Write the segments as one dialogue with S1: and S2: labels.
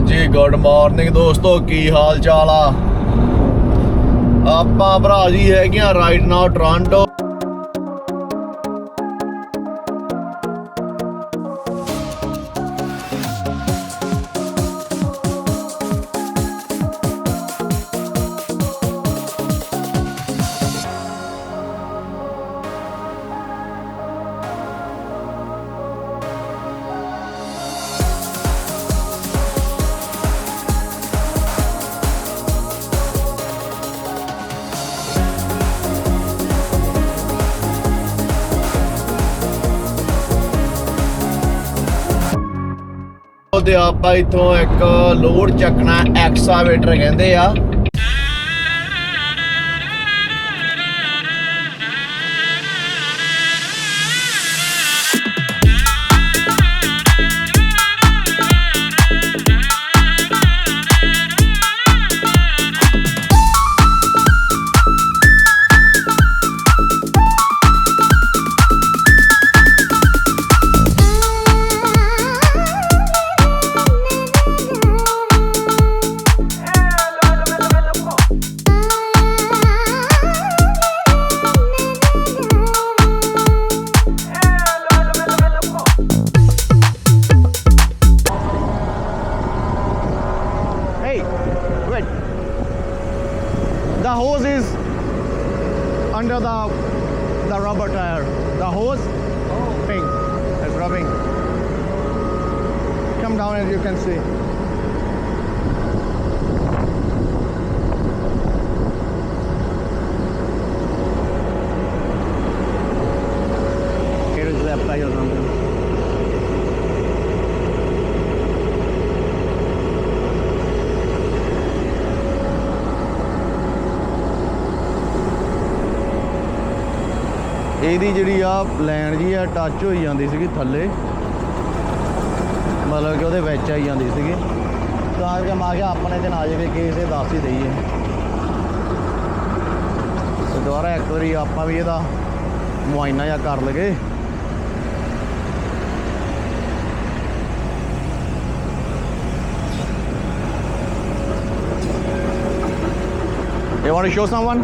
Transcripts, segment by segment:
S1: ਹਾਂਜੀ good morning ਦੋਸਤੋ, ਕੀ ਹਾਲ ਚਾਲ ਆ? ਆਪਾਂ ਭਰਾ ਜੀ ਹੈਗੀਆਂ ਰਾਈਟ ਨਾਓ ਟੋਰਾਂਟੋ ਤੇ ਆਪਾਂ ਇਥੋਂ ਇੱਕ ਲੋਡ ਚੱਕਣਾ ਐਕਸਾਵੇਟਰ ਕਹਿੰਦੇ ਆ। As you can see. Here is the apply or something. ਇਹਦੀ ਜਿਹੜੀ ਆ ਲਾਈਨ ਜੀ ਆ ਟੱਚ ਹੋਈ ਜਾਂਦੀ ਸੀਗੀ ਥੱਲੇ ਮਤਲਬ ਕਿ ਉਹਦੇ ਵਿੱਚ ਆਈ ਜਾਂਦੀ ਸੀਗੀ। ਤਾਂ ਕਰਕੇ ਮੈਂ ਕਿਹਾ ਆਪਣੇ ਤੇ ਨਾ ਜਾਵੇ, ਕੇਸ ਇਹ ਦੱਸ ਹੀ ਦਈਏ। ਤੇ ਦੁਬਾਰਾ ਇੱਕ ਵਾਰੀ ਆਪਾਂ ਵੀ ਇਹਦਾ ਮੁਆਇਨਾ ਜਾਂ ਕਰ ਲਗੇ You want to show someone?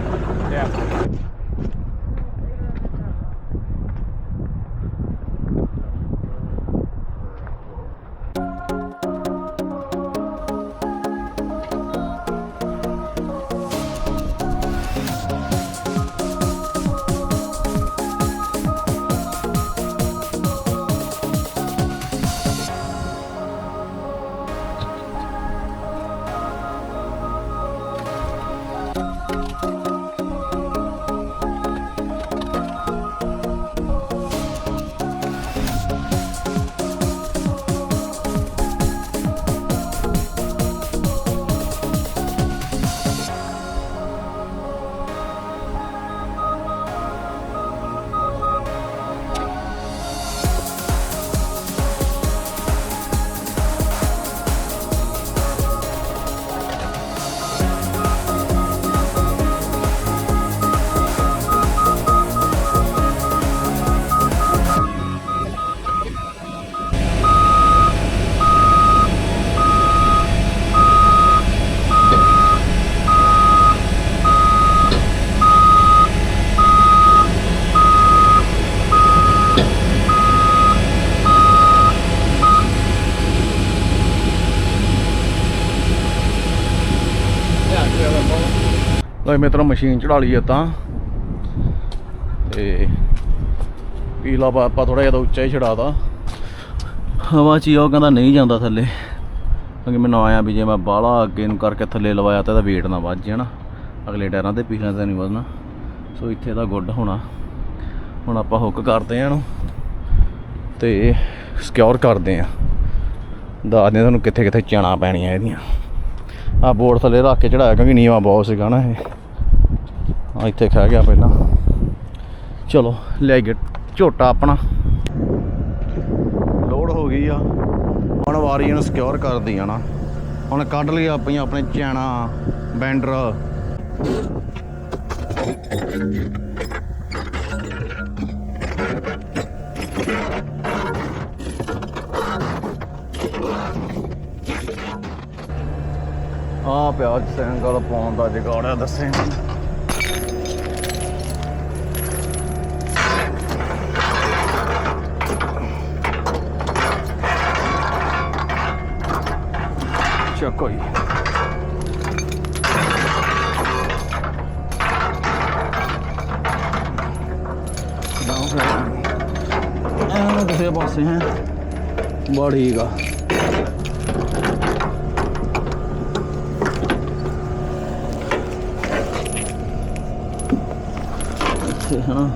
S1: ਲੋ ਮਿੱਤਰੋ ਮਸ਼ੀਨ ਚੜਾ ਲਈ ਆ ਤਾਂ। ਤੇ ਪੀਲਾ ਪਾ ਆਪਾਂ ਥੋੜਾ ਜਿਹਾ ਤਾਂ ਉੱਚਾ ਹੀ ਛੜਾਤਾ ਹਵਾ ਚ ਹੀ ਉਹ ਕਹਿੰਦਾ ਨਹੀਂ ਜਾਂਦਾ ਥੱਲੇ। ਕਿਉਂਕਿ ਮੈਨੂੰ ਆਇਆ ਵੀ ਜੇ ਮੈਂ ਬਾਹਲਾ ਅੱਗੇ ਨੂੰ ਕਰਕੇ ਥੱਲੇ ਲਵਾਇਆ ਤਾਂ ਇਹਦਾ weight ਨਾ ਵੱਜ ਜਾਣਾ ਅਗਲੇ ਟਾਇਰਾਂ ਤੇ ਪਿਛਲੇ ਤੇ ਨਹੀਂ ਵੱਜਣਾ ਸੋ ਇੱਥੇ ਦਾ ਗੁੱਡ ਹੋਣਾ। ਹੁਣ ਆਪਾਂ ਹੁੱਕ ਕਰਦੇ ਆ ਇਹਨੂੰ। ਤੇ ਸਿਕਿਉਰ ਕਰਦੇ ਆ ਦੱਸਦੇ ਆ ਤੁਹਾਨੂੰ ਕਿੱਥੇ ਕਿੱਥੇ ਚਣਾ ਪੈਣੀਆਂ ਇਹਦੀਆਂ। ਆ ਬੋਰਡ ਥੱਲੇ ਰੱਖ ਕੇ ਚੜਾਇਆ ਕਿਉਂਕਿ ਨੀਵਾ ਬਹੁਤ ਸੀਗਾ ਨਾ ਇਹ। ਆ ਇੱਥੇ ਖਹਿ ਗਿਆ ਪਹਿਲਾਂ। ਚਲੋ, ਲੈ ਗਏ ਝੋਟਾ ਆਪਣਾ। ਲੋਡ ਹੋ ਗਈ ਆ। ਹੁਣ ਵਾਰੀ ਇਹਨੂੰ ਸਿਕਿਉਰ ਕਰਦੀ ਆ ਨਾ। ਹੁਣ ਕੱਢ ਲਈ ਆਪਣੀਆਂ ਆਪਣੇ ਚੈਣਾ, ਬੈਂਡਰ। ਆ ਪਿਆ ਸੈਂਗਲ ਪਾਉਣ ਦਾ ਜਗਾੜਾ ਦੱਸੇ। ਚੱਕੋ ਜੀ ਡਾਊਨ ਕਰ ਐਵੇਂ ਕਿਸੇ ਪਾਸੇ ਹੈ ਬੜੀ ਗਾ ਇੱਥੇ ਹਨਾ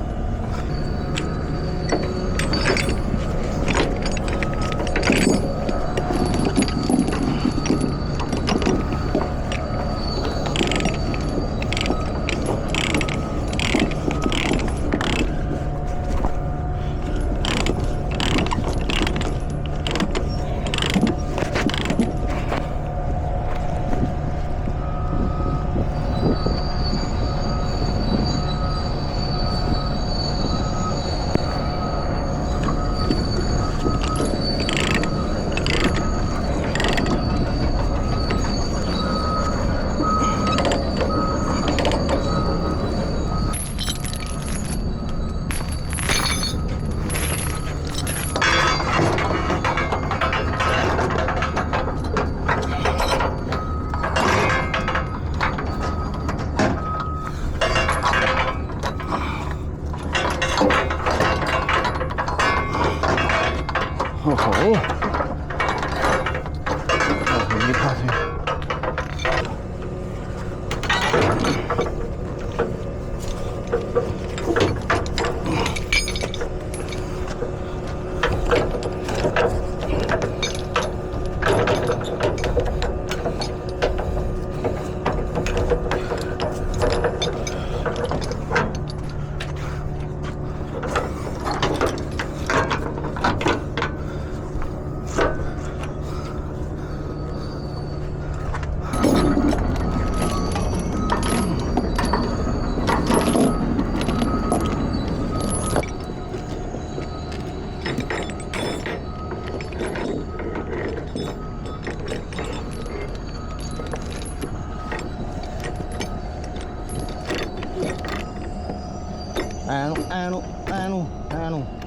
S1: あのあのあのあの。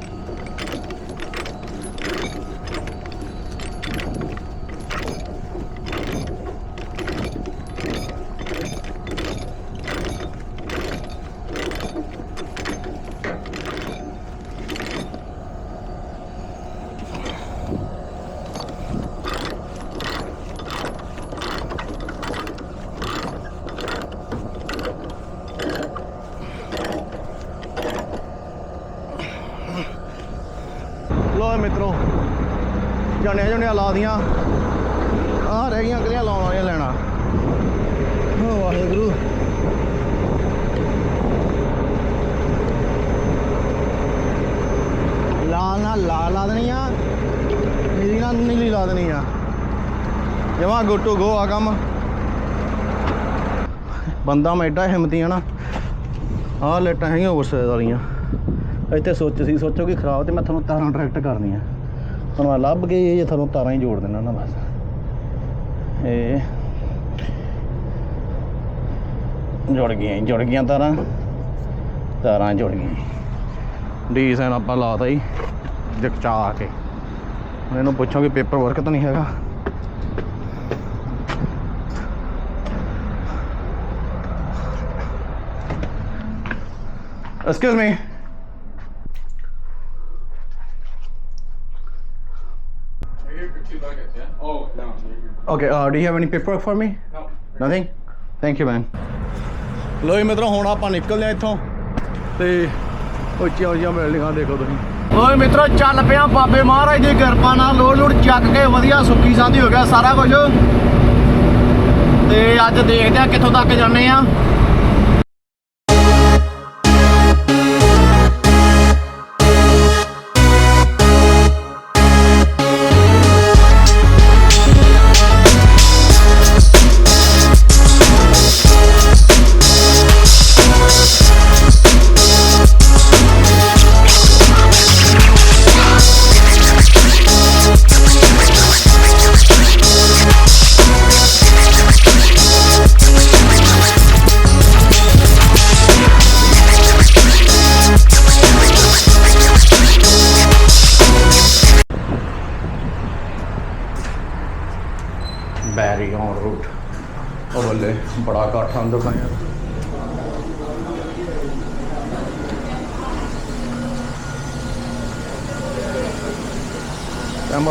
S1: ਦੀਆਂ। ਆ ਰਹਿ ਗਈਆਂ ਅਗਲੀਆਂ ਲਾਉਣ ਵਾਲੀਆਂ ਲੈਣਾ। ਓ ਵਾਹਿਗੁਰੂ। ਲਾਲ ਨਾਲ ਲਾਲ ਲਾ ਦੇਣੀ ਆ, ਨੀਲੀ ਨਾਲ ਨੀਲੀ ਲਾ ਦੇਣੀ ਆ। ਜਮਾ ਗੁੱਡ ਟੂ ਗੋ ਆ ਕੰਮ। ਬੰਦਾ ਮੈਂ ਐਡਾ ਹਿੰਮਤੀ ਆ ਨਾ। ਆਹ ਲੈਟਾਂ ਹੈਗੀਆਂ ਓਵਰਸਾਈਜ਼ ਵਾਲੀਆਂ। ਇੱਥੇ ਸੋਚ ਸੀ, ਸੋਚੋ ਕਿ ਖਰਾਬ ਤੇ ਮੈਂ ਤੁਹਾਨੂੰ ਤਾਰਾਂ ਡਾਇਰੈਕਟ ਕਰਨੀਆਂ। ਹੁਣ ਮੈਂ ਲੱਭ ਕੇ ਇਹ ਤੁਹਾਨੂੰ ਤਾਰਾਂ ਹੀ ਜੋੜ ਦੇਣਾ ਨਾ ਬਸ ਇਹ ਜੁੜ ਗਈਆਂ ਜੁੜ ਗਈਆਂ ਤਾਰਾਂ। ਤਾਰਾਂ ਜੁੜ ਗਈਆਂ। ਡੀ ਸਾਈਨ ਆਪਾਂ ਲਾਤਾ ਜੀ ਜਗਚਾ ਕੇ। ਹੁਣ ਇਹਨੂੰ ਪੁੱਛੋ ਕਿ ਪੇਪਰ ਵਰਕ ਤਾਂ ਨਹੀਂ ਹੈਗਾ। Excuse me.
S2: We're here for two buckets, yeah? Oh, no. you're-
S1: Okay, uh, do you have any paperwork for me?
S2: No.
S1: Nothing? Thank you, man. ਲੋ ਜੀ ਮਿੱਤਰੋ ਹੁਣ ਆਪਾਂ ਨਿਕਲਦੇ ਆ ਇੱਥੋਂ ਤੇ ਉੱਚੀਆਂ ਉੱਚੀਆਂ ਬਿਲਡਿੰਗਾਂ ਦੇਖੋ ਤੁਸੀਂ ਓਏ ਮਿੱਤਰੋ ਚੱਲ ਪਿਆ ਬਾਬੇ ਮਹਾਰਾਜ ਦੀ ਕਿਰਪਾ ਨਾਲ ਲੋੜ ਲੋੜ ਚੱਕ ਕੇ ਵਧੀਆ ਸੁੱਕੀ ਸਾਂਦੀ ਹੋ ਗਿਆ ਸਾਰਾ ਕੁਝ ਤੇ ਅੱਜ ਦੇਖਦੇ ਆ ਕਿੱਥੋਂ ਤੱਕ ਜਾਂਦੇ ਆ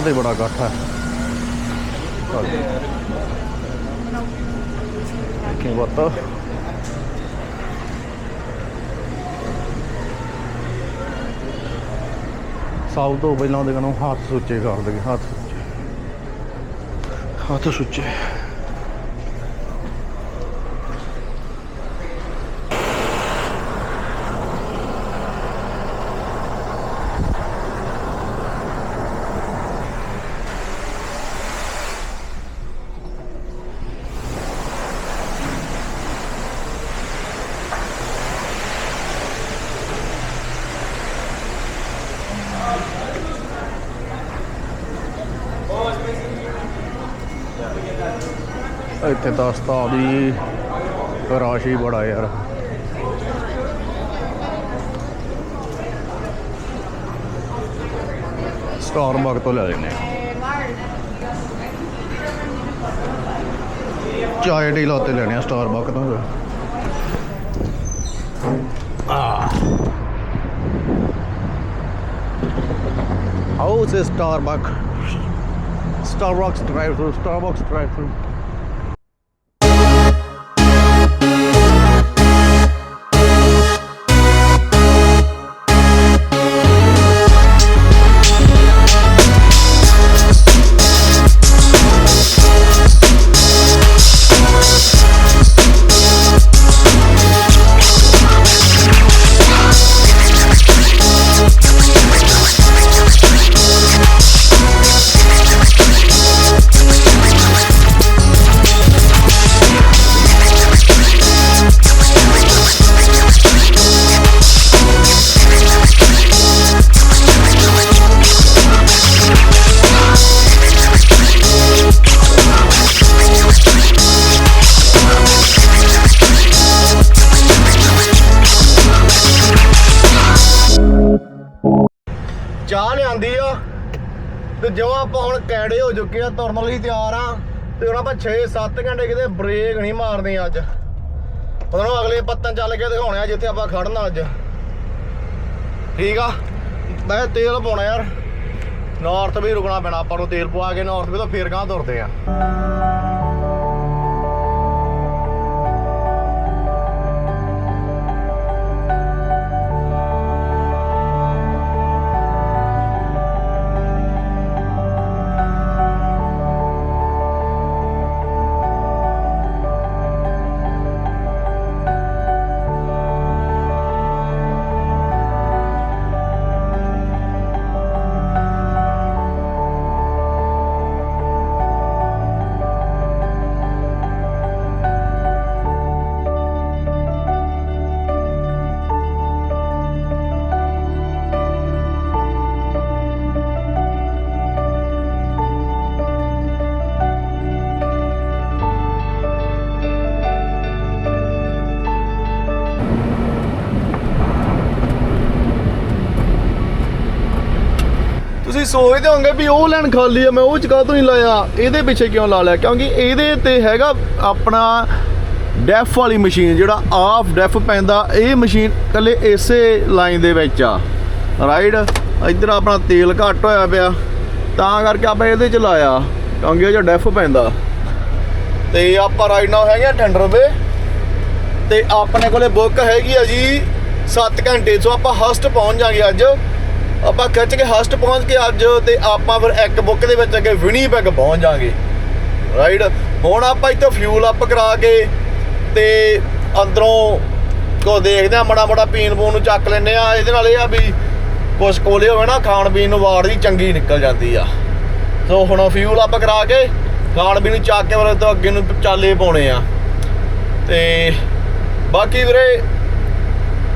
S3: ਅਹਿਮਦ ਹੀ ਬੜਾ ਇਕੱਠ ਹੈ। ਕੀ ਬਤਾ ਸਭ ਤੋਂ ਪਹਿਲਾਂ ਉਹਦੇ ਕੋਲੋਂ ਹੱਥ ਸੁੱਚੇ ਕਰ ਦੇਗੇ ਹੱਥ ਸੁੱਚੇ। ਹੱਥ ਸੁੱਚੇ। ਇੱਥੇ ਤਾਂ ਉਸਤਾਦ ਹੀ ਬੜਾ ਯਾਰ। ਸਟਾਰ ਬਾਗ ਤੋਂ ਲੈ ਲੈਨੇ ਚਾਏ ਡੀ ਲਾਤੇ ਲੈਣੇ ਆ ਸਟਾਰ ਬਾਗ ਤੋਂ। ਆ ਹਾਊ ਸੇ Starbucks Starbucks drive-through, Starbucks drive-through. ਕੈੜੇ ਹੋ ਆ, ਤੁਰਨ ਲਈ ਤਿਆਰ ਆ। ਤੇ ਹੁਣ ਆਪਾਂ 6-7 ਘੰਟੇ ਕਿਤੇ ਬ੍ਰੇਕ ਨਹੀਂ ਮਾਰਦੇ ਅੱਜ। ਉਹਨਾਂ ਨੂੰ ਅਗਲੇ ਪੱਤਨ ਚੱਲ ਕੇ ਦਿਖਾਉਣੇ ਆ, ਜਿੱਥੇ ਆਪਾਂ ਖੜਨਾ ਅੱਜ। ਠੀਕ ਆ? ਮੈਂ ਤੇਲ ਪਾਉਣਾ ਯਾਰ। ਨਾਰਥ ਵੀ ਰੁਕਣਾ ਪੈਣਾ, ਆਪਾਂ ਨੂੰ ਤੇਲ ਪਵਾ ਕੇ ਨਾਰਥ ਵੀ ਤਾਂ ਫੇਰ ਗਾਂ ਤੁਰਦੇ ਆ। ਸੋਚਦੇ ਹੋਗੇ ਵੀ ਉਹ ਲਾਈਨ ਖਾਲੀ ਆ, ਮੈਂ ਉਹ ਚ ਕਾਹ ਤੋਂ ਨਹੀਂ ਲਾਇਆ? ਇਹਦੇ ਪਿੱਛੇ ਕਿਉਂ ਲਾ ਲਿਆ? ਕਿਉਂਕਿ ਇਹਦੇ ਤੇ ਹੈਗਾ ਆਪਣਾ ਡੈਫ ਵਾਲੀ ਮਸ਼ੀਨ, ਜਿਹੜਾ ਆਫ ਡੈਫ ਪੈਂਦਾ, ਇਹ ਮਸ਼ੀਨ ਕੱਲੇ ਇਸੇ ਲਾਈਨ ਦੇ ਵਿੱਚ ਆ। ਰਾਈਟ ਇੱਧਰ ਆਪਣਾ ਤੇਲ ਘੱਟ ਹੋਇਆ ਪਿਆ, ਤਾਂ ਕਰਕੇ ਆਪਾਂ ਇਹਦੇ ਚ ਲਾਇਆ, ਕਿਉਂਕਿ ਇਹ ਜੋ ਡੈਫ ਪੈਂਦਾ। ਤੇ ਆਪਾਂ ਰਾਈਟ ਨਾਓ ਹੈਗੇ ਆ ਟੈਂਡਰ ਤੇ ਆਪਣੇ ਕੋਲੇ ਬੁੱਕ ਹੈਗੀ ਆ ਜੀ 7 ਘੰਟੇ, ਸੋ ਆਪਾਂ ਹਸਟ ਪਹੁੰਚ ਜਾਾਂਗੇ ਅੱਜ। ਆਪਾਂ ਖਿੱਚ ਕੇ ਹਸਟ ਪਹੁੰਚ ਕੇ ਅੱਜ ਤੇ ਆਪਾਂ ਫਿਰ ਇੱਕ ਬੁੱਕ ਦੇ ਵਿੱਚ ਅੱਗੇ ਵਿਨੀਪੈਗ ਪਹੁੰਚ ਜਾਾਂਗੇ। ਰਾਈਟ ਹੁਣ ਆਪਾਂ ਇੱਥੇ ਫਿਊਲ ਅਪ ਕਰਾ ਕੇ ਤੇ ਅੰਦਰੋਂ ਕੋ ਦੇਖਦੇ ਆ ਮੜਾ ਮੜਾ ਪੀਣ ਪੂਣ ਨੂੰ ਚੱਕ ਲੈਨੇ ਆ ਇਹਦੇ ਨਾਲ ਇਹ ਆ ਵੀ ਕੁਛ ਕੋਲੇ ਹੋਵੇ ਨਾ, ਖਾਣ ਪੀਣ ਨੂੰ ਵਾੜ ਦੀ ਚੰਗੀ ਨਿਕਲ ਜਾਂਦੀ ਆ। ਸੋ ਹੁਣ ਫਿਊਲ ਅਪ ਕਰਾ ਕੇ ਖਾਣ ਪੀਣ ਨੂੰ ਚੱਕ ਕੇ ਫਿਰ ਤੋਂ ਅੱਗੇ ਨੂੰ ਚਾਲੇ ਪਾਉਣੇ ਆ। ਤੇ ਬਾਕੀ ਵੀਰੇ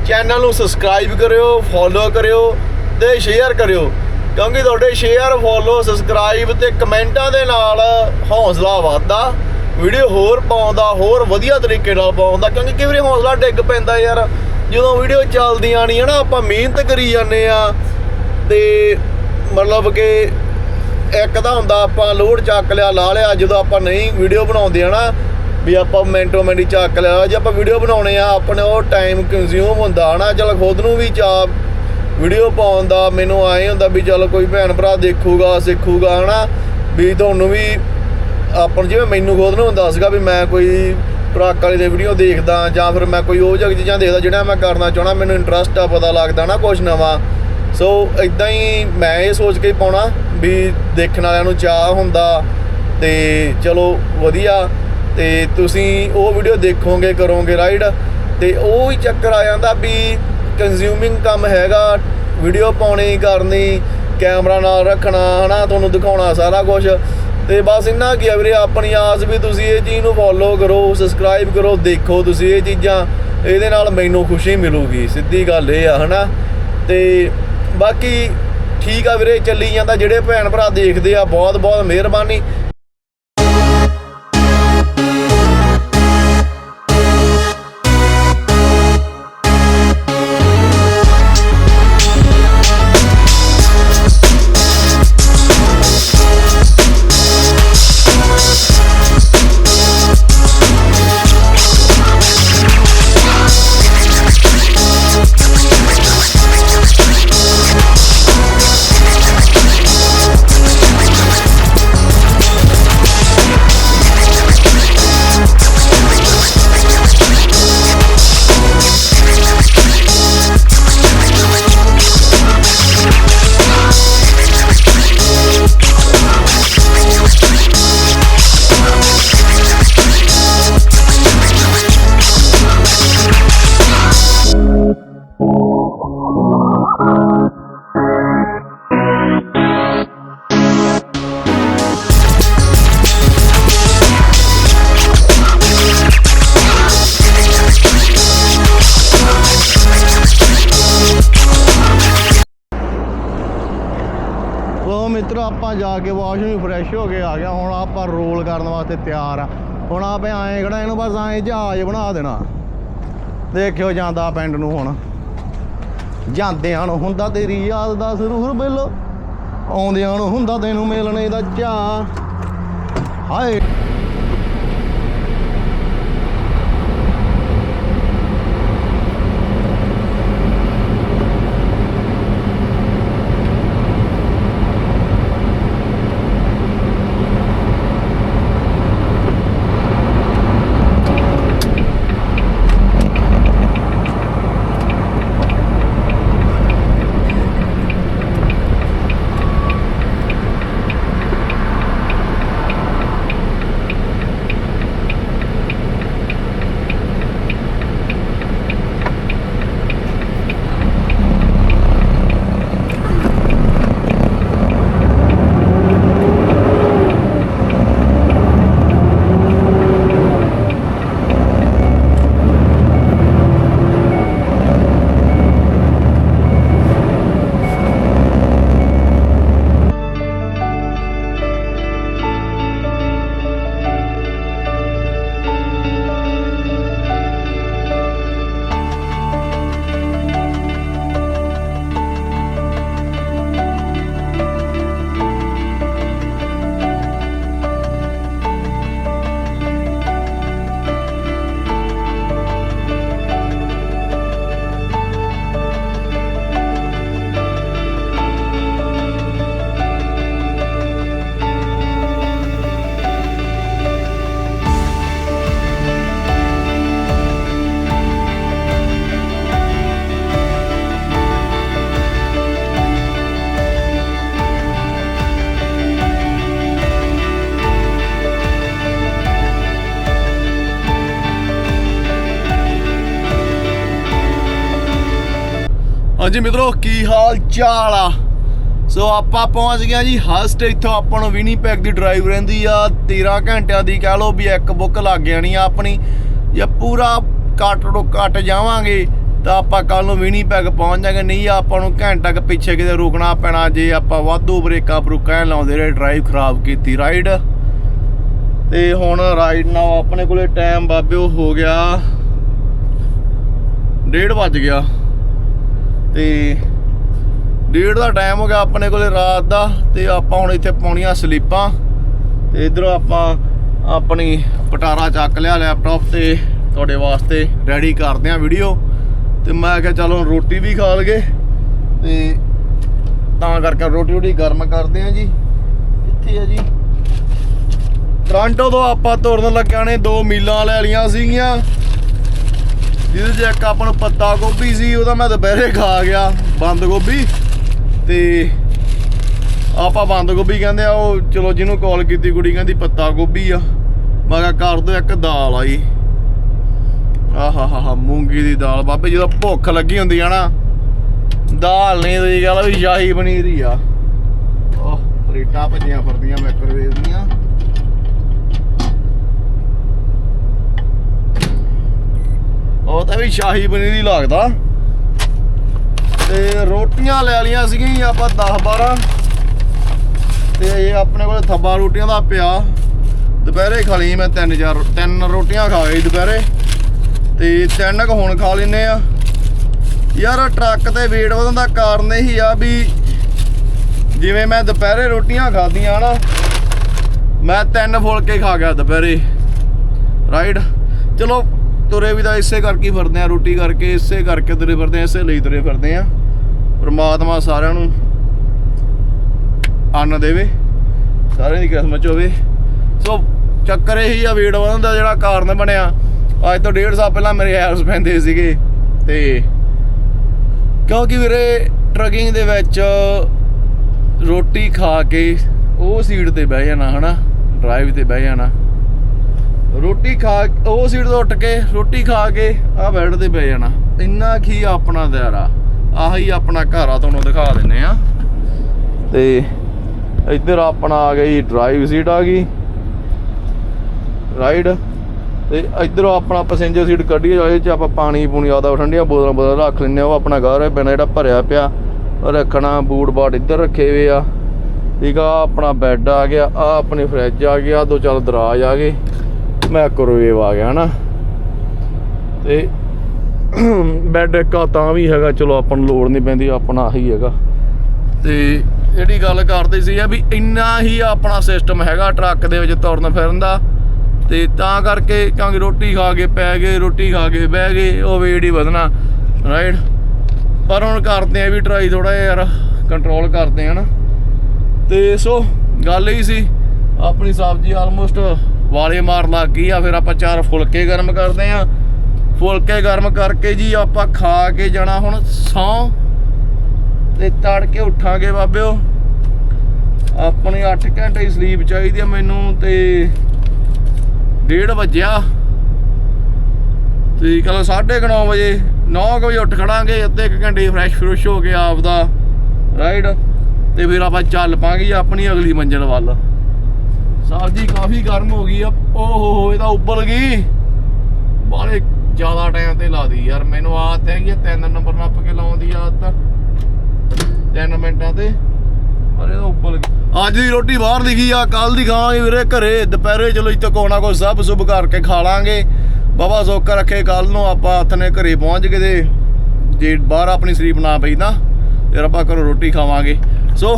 S3: ਚੈਨਲ ਨੂੰ ਸਬਸਕ੍ਰਾਈਬ ਕਰਿਓ ਫੋਲੋ ਕਰਿਓ। ਤੇ ਸ਼ੇਅਰ ਕਰਿਓ। ਕਿਉਂਕਿ ਤੁਹਾਡੇ ਸ਼ੇਅਰ ਫੋਲੋ ਸਬਸਕ੍ਰਾਈਬ ਤੇ ਕਮੈਂਟਾਂ ਦੇ ਨਾਲ ਹੌਸਲਾ ਵਧਦਾ ਵੀਡੀਓ ਹੋਰ ਪਾਉਂਦਾ, ਹੋਰ ਵਧੀਆ ਤਰੀਕੇ ਨਾਲ ਪਾਉਂਦਾ, ਕਿਉਂਕਿ ਕਈ ਵਾਰੀ ਹੌਸਲਾ ਡਿੱਗ ਪੈਂਦਾ ਯਾਰ। ਜਦੋਂ ਵੀਡੀਓ ਚੱਲਦੀਆਂ ਨਹੀਂ ਹੈ ਨਾ ਆਪਾਂ ਮਿਹਨਤ ਕਰੀ ਜਾਂਦੇ ਆ ਤੇ ਮਤਲਬ ਕਿ ਇੱਕ ਤਾਂ ਹੁੰਦਾ ਆਪਾਂ ਲੋਡ ਚੱਕ ਲਿਆ, ਲਾ ਲਿਆ, ਜਦੋਂ ਆਪਾਂ ਨਹੀਂ ਵੀਡੀਓ ਬਣਾਉਂਦੇ ਹਨਾ, ਵੀ ਆਪਾਂ ਮਿੰਟੋ ਮਿੰਟ ਹੀ ਚੱਕ ਲਿਆ। ਜੇ ਆਪਾਂ ਵੀਡੀਓ ਬਣਾਉਣੇ ਆ, ਆਪਣੇ ਉਹ ਟਾਈਮ ਕੰਜ਼ਿਊਮ ਹੁੰਦਾ ਹਨਾ, ਚਲ ਖੁਦ ਨੂੰ ਵੀ ਚਾਹ ਵੀਡੀਓ ਪਾਉਣ ਦਾ ਮੈਨੂੰ ਆਏ ਹੁੰਦਾ ਵੀ ਚਲ ਕੋਈ ਭੈਣ ਭਰਾ ਦੇਖੂਗਾ, ਸਿੱਖੂਗਾ, ਹਨਾ? ਵੀ ਤੁਹਾਨੂੰ ਵੀ ਆਪਾਂ ਜਿਵੇਂ ਮੈਨੂੰ ਖੁਦ ਨੂੰ ਹੁੰਦਾ ਸੀਗਾ ਵੀ ਮੈਂ ਕੋਈ ਟਰੱਕ ਵਾਲੇ ਦੇ ਵੀਡੀਓ ਦੇਖਦਾ ਜਾਂ ਫਿਰ ਮੈਂ ਕੋਈ ਉਹ ਜਿਹੀ ਚੀਜ਼ਾਂ ਦੇਖਦਾ ਜਿਹੜਾ ਮੈਂ ਕਰਨਾ ਚਾਹਣਾ ਮੈਨੂੰ ਇੰਟਰਸਟ ਆ, ਪਤਾ ਲੱਗਦਾ ਨਾ ਕੁਝ ਨਵਾਂ। ਸੋ ਇਦਾਂ ਹੀ ਮੈਂ ਇਹ ਸੋਚ ਕੇ ਪਾਉਣਾ ਵੀ ਦੇਖਣ ਵਾਲਿਆਂ ਨੂੰ ਚਾਹ ਹੁੰਦਾ ਤੇ ਚਲੋ ਵਧੀਆ ਤੇ ਤੁਸੀਂ ਉਹ ਵੀਡੀਓ ਦੇਖੋਗੇ, ਕਰੋਗੇ ਰਾਈਡ ਤੇ ਉਹ ਹੀ ਚੱਕਰ ਆ ਜਾਂਦਾ ਵੀ ਕੰਜ਼ਿਊਮਿੰਗ ਕੰਮ ਹੈਗਾ ਵੀਡੀਓ ਪਾਉਣੀ, ਕਰਨੀ ਕੈਮਰਾ ਨਾਲ ਰੱਖਣਾ, ਹਨਾ, ਤੁਹਾਨੂੰ ਦਿਖਾਉਣਾ ਸਾਰਾ ਕੁਝ ਤੇ ਬਸ ਇੰਨਾ ਕੀ ਆ ਵੀਰੇ, ਆਪਣੀ ਆਸ ਵੀ ਤੁਸੀਂ ਇਹ ਚੀਜ਼ ਨੂੰ ਫੋਲੋ ਕਰੋ ਸਬਸਕ੍ਰਾਈਬ ਕਰੋ, ਦੇਖੋ ਤੁਸੀਂ ਇਹ ਚੀਜ਼ਾਂ, ਇਹਦੇ ਨਾਲ ਮੈਨੂੰ ਖੁਸ਼ੀ ਮਿਲੂਗੀ, ਸਿੱਧੀ ਗੱਲ ਇਹ ਆ, ਹਨਾ। ਤੇ ਬਾਕੀ ਠੀਕ ਆ ਵੀਰੇ, ਚੱਲੀ ਜਾਂਦਾ, ਜਿਹੜੇ ਭੈਣ ਭਰਾ ਦੇਖਦੇ ਆ ਬਹੁਤ ਬਹੁਤ ਮਿਹਰਬਾਨੀ। ਆਪਾਂ ਜਾ ਕੇ ਵਾਸ਼ਰੂਮ ਫਰੈਸ਼ ਹੋ ਕੇ ਆ ਗਿਆ, ਹੁਣ ਆਪਾਂ ਰੋਲ ਕਰਨ ਵਾਸਤੇ ਤਿਆਰ ਆ। ਹੁਣ ਆਪੇ ਐਂ ਕਿਹੜਾ ਇਹਨੂੰ ਬਸ ਐਂ ਜਹਾਜ਼ ਬਣਾ ਦੇਣਾ। ਦੇਖਿਓ ਜਾਂਦਾ ਪਿੰਡ ਨੂੰ ਹੁਣ। ਜਾਂਦੇ ਨੂੰ ਹੁੰਦਾ ਤੇਰੀ ਯਾਦ ਦਾ ਸਰੂਰ ਬਿੱਲ। ਆਉਂਦਿਆਂ ਨੂੰ ਹੁੰਦਾ ਤੈਨੂੰ ਮਿਲਣੇ ਦਾ ਚਾਹ ਹਾਏ। ਹਾਂਜੀ ਮਿੱਤਰੋ, ਕੀ ਹਾਲ ਚਾਲ ਆ? ਸੋ ਆਪਾਂ ਪਹੁੰਚ ਗਏ ਜੀ ਹਸਟ, ਇੱਥੋਂ ਆਪਾਂ ਨੂੰ ਵਿਨੀਪੈਗ ਦੀ ਡਰਾਈਵ ਰਹਿੰਦੀ ਆ। 13 ਘੰਟਿਆਂ ਦੀ ਕਹਿ ਲਓ ਵੀ ਇੱਕ ਬੁੱਕ ਲੱਗ ਜਾਣੀ ਆ ਆਪਣੀ। ਜੇ ਪੂਰਾ ਕੱਟ ਤੋਂ ਕੱਟ ਜਾਵਾਂਗੇ, ਤਾਂ ਆਪਾਂ ਕੱਲ ਨੂੰ ਵਿਨੀਪੈਗ ਪਹੁੰਚ ਜਾਾਂਗੇ ਨਹੀਂ, ਆਪਾਂ ਨੂੰ ਘੰਟਾ ਕੁ ਪਿੱਛੇ ਕਿਤੇ ਰੁਕਣਾ ਪੈਣਾ, ਜੇ ਆਪਾਂ ਵਾਧੂ ਬ੍ਰੇਕਾਂ ਬਰੂਕਾਂ ਲਾਉਂਦੇ ਰਹੇ ਡਰਾਈਵ ਖਰਾਬ ਕੀਤੀ ਰਾਈਡ ਤੇ ਹੁਣ ਰਾਈਡ ਨਾਲ ਆਪਣੇ ਕੋਲੇ ਟਾਈਮ ਬਾਬਿਓ ਹੋ ਗਿਆ 1:30 ਵੱਜ ਗਿਆ। ਤੇ ਡੇਢ ਦਾ ਟਾਈਮ ਹੋ ਗਿਆ ਆਪਣੇ ਕੋਲੇ ਰਾਤ ਦਾ ਤੇ ਆਪਾਂ ਹੁਣ ਇੱਥੇ ਪਾਉਣੀਆਂ ਸਲੀਪਾਂ ਤੇ ਇਧਰੋਂ ਆਪਾਂ ਆਪਣੀ ਪਟਾਰਾ ਚੱਕ ਲਿਆ ਲੈਪਟਾਪ ਤੇ ਤੁਹਾਡੇ ਵਾਸਤੇ ਰੈਡੀ ਕਰਦੇ ਆ ਵੀਡੀਓ ਤੇ ਮੈਂ ਕਿਹਾ ਚਲੋ ਰੋਟੀ ਵੀ ਖਾ ਲਗੇ ਤੇ ਤਾਂ ਕਰਕੇ ਰੋਟੀ ਰੋਟੀ ਗਰਮ ਕਰਦੇ ਆ ਜੀ। ਇੱਥੇ ਆ ਜੀ। ਟੋਰਾਂਟੋ ਤੋਂ ਆਪਾਂ ਤੁਰਨ ਲੱਗਿਆ ਨੇ, ਦੋ ਮੀਲਾਂ ਲੈ ਲੀਆਂ ਸੀਗੀਆਂ। ਜਿਹਦੇ 'ਚ ਇੱਕ ਆਪਾਂ ਨੂੰ ਪੱਤਾ ਗੋਭੀ ਸੀ, ਉਹਦਾ ਮੈਂ ਦੁਪਹਿਰੇ ਖਾ ਗਿਆ, ਬੰਦ ਗੋਭੀ। ਤੇ ਆਪਾਂ ਬੰਦ ਗੋਭੀ ਕਹਿੰਦੇ ਆ, ਉਹ ਚਲੋ ਜਿਹਨੂੰ ਕਾਲ ਕੀਤੀ ਕੁੜੀ ਕਹਿੰਦੀ ਪੱਤਾ ਗੋਭੀ ਆ। ਮੈਂ ਕਿਹਾ ਕਰ ਦੋ ਇੱਕ ਦਾਲ ਆਈ। ਆਹਾ ਹਾ ਹਾ ਮੂੰਗੀ ਦੀ ਦਾਲ। ਬਾਬੇ, ਜਦੋਂ ਭੁੱਖ ਲੱਗੀ ਹੁੰਦੀ ਆ ਨਾ, ਦਾਲ ਨਹੀਂ ਦੀ ਗੱਲ ਵੀ ਸ਼ਾਹੀ ਪਨੀਰ ਹੀ ਆ। ਉਹ ਪਲੇਟਾਂ ਭੱਜੀਆਂ ਫਿਰਦੀਆਂ ਮਾਈਕ੍ਰੋਵੇਵ ਦੀਆਂ। ਉਹ ਤਾਂ ਵੀ ਸ਼ਾਹੀ ਪਨੀਰ ਹੀ ਲੱਗਦਾ। ਤੇ ਰੋਟੀਆਂ ਲੈ ਲਈਆਂ ਸੀਗੀਆਂ ਆਪਾਂ 10 12 ਤੇ ਇਹ ਆਪਣੇ ਕੋਲ ਥੱਬਾ ਰੋਟੀਆਂ ਦਾ ਪਿਆ। ਦੁਪਹਿਰੇ ਖਾ ਲਈ ਮੈਂ ਤਿੰਨ ਚਾਰ, ਤਿੰਨ ਰੋਟੀਆਂ ਖਾ ਗਈ ਦੁਪਹਿਰੇ। ਤੇ ਤਿੰਨ ਕੁ ਹੁਣ ਖਾ ਲੈਨੇ ਆ। ਯਾਰ ਟਰੱਕ ਤੇ ਵੇਟ ਵਧਣ ਦਾ ਕਾਰਨ ਇਹੀ ਆ ਵੀ ਜਿਵੇਂ ਮੈਂ ਦੁਪਹਿਰੇ ਰੋਟੀਆਂ ਖਾਧੀਆਂ ਨਾ, ਮੈਂ ਤਿੰਨ ਫੁਲਕੇ ਖਾ ਗਿਆ ਦੁਪਹਿਰੇ। ਰਾਈਟ ਚਲੋ ਤੁਰੇ ਵੀ ਤਾਂ ਇਸੇ ਕਰਕੇ ਹੀ ਫਿਰਦੇ ਆ ਰੋਟੀ ਕਰਕੇ ਇਸੇ ਕਰਕੇ ਤੁਰੇ ਫਿਰਦੇ ਆ ਇਸੇ ਲਈ ਤੁਰੇ ਫਿਰਦੇ ਆ ਪ੍ਰਮਾਤਮਾ ਸਾਰਿਆਂ ਨੂੰ ਅੰਨ ਦੇਵੇ, ਸਾਰਿਆਂ ਦੀ ਕਿਸਮਤ ਚ ਹੋਵੇ। ਸੋ ਚੱਕਰ ਇਹੀ ਆ ਵੇਟ ਵਧਣ ਦਾ ਜਿਹੜਾ ਕਾਰਨ ਬਣਿਆ। ਅੱਜ ਤੋਂ ਡੇਢ ਸਾਲ ਪਹਿਲਾਂ ਮੇਰੇ ਐਰਸ ਪੈਂਦੇ ਸੀਗੇ ਤੇ ਕਿਉਂਕਿ ਵੀਰੇ ਟਰਕਿੰਗ ਦੇ ਵਿੱਚ ਰੋਟੀ ਖਾ ਕੇ ਉਹ ਸੀਟ ਤੇ ਬਹਿ ਜਾਣਾ, ਹਨਾ? ਡਰਾਈਵ ਤੇ ਬਹਿ ਜਾਣਾ। ਰੋਟੀ ਖਾ ਉਹ ਸੀਟ ਤੋਂ ਉੱਠ ਕੇ ਰੋਟੀ ਖਾ ਕੇ ਆ ਬੈੱਡ ਤੇ ਪੈ ਜਾਣਾ। ਇੰਨਾ ਕੀ ਆਪਣਾ ਦਿਆਰਾ ਆਹੀ ਆਪਣਾ ਘਰ ਆ, ਤੁਹਾਨੂੰ ਦਿਖਾ ਦਿੰਨੇ ਆ। ਤੇ ਇੱਧਰ ਆਪਣਾ ਆ ਗਈ ਡਰਾਈਵ ਸੀਟ ਆ ਗਈ। ਰਾਈਡ ਤੇ ਇਧਰੋਂ ਆਪਣਾ ਪੈਸੇਂਜਰ ਸੀਟ ਕੱਢੀ ਜਾਏ ਚ ਆਪਾਂ ਪਾਣੀ ਪੂਣੀ ਆਦਾ ਠੰਡੀਆਂ ਬੋਤਲਾਂ ਬੋਤਲਾਂ ਰੱਖ ਲੈਂਦੇ ਆ ਉਹ ਆਪਣਾ ਘਰ ਹੈ, ਬਿਨਾ ਜਿਹੜਾ ਭਰਿਆ ਪਿਆ। ਰੱਖਣਾ ਬੂਟ ਬਾਟ ਇੱਧਰ ਰੱਖੇ ਹੋਏ ਆ। ਠੀਕ ਆ, ਆਪਣਾ ਬੈੱਡ ਆ ਗਿਆ ਆ ਆਪਣੀ ਫਰਿੱਜ ਆ ਗਿਆ ਦੋ ਚਾਰ ਦਰਾਜ ਆ ਗਏ। ਮਾਈਕ੍ਰੋਵੇਵ ਆ ਗਿਆ ਹਨਾ। ਤੇ ਬੈਡ ਇੱਕ ਤਾਂ ਵੀ ਹੈਗਾ, ਚਲੋ ਆਪਾਂ ਨੂੰ ਲੋੜ ਨਹੀਂ ਪੈਂਦੀ, ਆਪਣਾ ਆਹੀ ਹੈਗਾ। ਤੇ ਜਿਹੜੀ ਗੱਲ ਕਰਦੇ ਸੀ ਆ ਵੀ ਇੰਨਾ ਹੀ ਆਪਣਾ ਸਿਸਟਮ ਹੈਗਾ ਟਰੱਕ ਦੇ ਵਿੱਚ ਤੁਰਨ ਫਿਰਨ ਦਾ। ਤੇ ਤਾਂ ਕਰਕੇ ਕਿਉਂਕਿ ਰੋਟੀ ਖਾ ਕੇ ਪੈ ਗਏ, ਰੋਟੀ ਖਾ ਕੇ ਬਹਿ ਗਏ, ਉਹ ਵੇਟ ਹੀ ਵਧਣਾ ਰਾਈਟ ਪਰ ਹੁਣ ਕਰਦੇ ਆ ਵੀ ਟਰਾਈ ਥੋੜਾ ਜਿਹਾ ਯਾਰ ਕੰਟਰੋਲ ਕਰਦੇ ਆ ਨਾ ਤੇ ਸੋ, ਗੱਲ ਹੀ ਸੀ, ਆਪਣੀ ਸਬਜ਼ੀ ਆਲਮੋਸਟ ਵਾਲੇ ਮਾਰ ਲੱਗ ਗਈ ਆ, ਫਿਰ ਆਪਾਂ ਚਾਰ ਫੁਲਕੇ ਗਰਮ ਕਰਦੇ ਆ। ਫੁਲਕੇ ਗਰਮ ਕਰਕੇ ਜੀ ਆਪਾਂ ਖਾ ਕੇ ਜਾਣਾ ਹੁਣ ਸੌਂ ਤੇ ਤੜਕੇ ਉੱਠਾਂਗੇ ਬਾਬਿਓ। ਆਪਣੀ 8 ਘੰਟੇ ਦੀ ਸਲੀਪ ਚਾਹੀਦੀ ਆ ਮੈਨੂੰ ਤੇ 1:30 ਵਜਿਆ। ਤੇ ਕੱਲ 9:30 ਵਜੇ 9 ਵਜੇ ਉੱਠ ਖੜਾਂਗੇ, ਅੱਧੇ ਇੱਕ ਘੰਟੇ ਫਰੈਸ਼ ਫਰੁਸ਼ ਹੋ ਕੇ ਆਪਦਾ ਰਾਈਡ ਤੇ ਫਿਰ ਆਪਾਂ ਚੱਲ ਪਾਂਗੇ ਆਪਣੀ ਅਗਲੀ ਮੰਜ਼ਿਲ ਵੱਲ। ਸਬਜ਼ੀ ਕਾਫੀ ਗਰਮ ਹੋ ਗਈ ਆ। ਓਹ ਹੋ ਇਹ ਤਾਂ ਉੱਬਲ ਗਈ। ਬਾਲੇ ਜ਼ਿਆਦਾ ਟਾਈਮ ਤੇ ਲਾਦੀ ਯਾਰ। ਮੈਨੂੰ ਆਦਤ ਹੈਗੀ ਆ, ਤਿੰਨ ਨੰਬਰ ਨੱਪ ਕੇ ਲਾਉਣ ਦੀ ਆਦਤ। ਤਿੰਨ ਮਿੰਟਾਂ ਤੇ। ਪਰ ਇਹ ਤਾਂ ਉੱਬਲ ਗਈ। ਅੱਜ ਦੀ ਰੋਟੀ ਬਾਹਰ ਲਿਖੀ ਆ ਕੱਲ ਦੀ ਖਾਵਾਂਗੇ ਵੀਰੇ ਘਰੇ। ਦੁਪਹਿਰੇ ਚਲੋ ਇੱਥੇ ਕੋਣਾ ਨਾ ਕੋਈ ਸਭ ਸੁਭ ਕਰਕੇ ਖਾ ਲਾਂਗੇ। ਬਾਬਾ ਸੋਕਾ ਰੱਖੇ ਕੱਲ ਨੂੰ ਆਪਾਂ ਹੱਥ ਨੇ ਘਰੇ ਪਹੁੰਚ ਗਏ ਤੇ ਜੇ ਬਾਹਰ ਆਪਣੀ ਸਲੀਪ ਨਾ ਪਈ ਨਾ ਫਿਰ ਆਪਾਂ ਘਰੋਂ ਰੋਟੀ ਖਾਵਾਂਗੇ। ਸੋ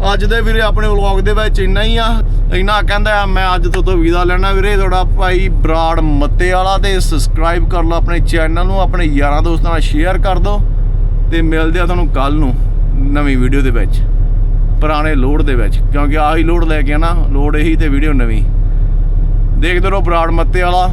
S3: ਅੱਜ ਦੇ ਵੀਰੇ ਆਪਣੇ ਵਲੌਗ ਦੇ ਵਿੱਚ ਇੰਨਾ ਹੀ ਆ। ਇੰਨਾ ਕਹਿੰਦਾ ਆ, ਮੈਂ ਅੱਜ ਤੋਂ ਤੋਂ ਵਿਦਾ ਲੈਣਾ ਵੀਰੇ, ਤੁਹਾਡਾ ਭਾਈ ਬਰਾੜ ਮੱਤੇ ਵਾਲਾ ਤੇ ਸਬਸਕ੍ਰਾਈਬ ਕਰ ਲਓ ਆਪਣੇ ਚੈਨਲ ਨੂੰ, ਆਪਣੇ ਯਾਰਾਂ ਦੋਸਤਾਂ ਨਾਲ ਸ਼ੇਅਰ ਕਰ ਦਿਓ ਤੇ ਮਿਲਦੇ ਆ ਤੁਹਾਨੂੰ ਕੱਲ ਨੂੰ ਨਵੀਂ ਵੀਡੀਓ ਦੇ ਵਿੱਚ, ਪੁਰਾਣੇ ਲੋਡ ਦੇ ਵਿੱਚ, ਕਿਉਂਕਿ ਆਹੀ ਲੋਡ ਲੈ ਕੇ ਆ ਨਾ ਲੋਡ ਇਹੀ ਤੇ ਵੀਡੀਓ ਨਵੀਂ। ਦੇਖਦੇ ਰਹੋ ਬਰਾੜ ਮੱਤੇ ਵਾਲਾ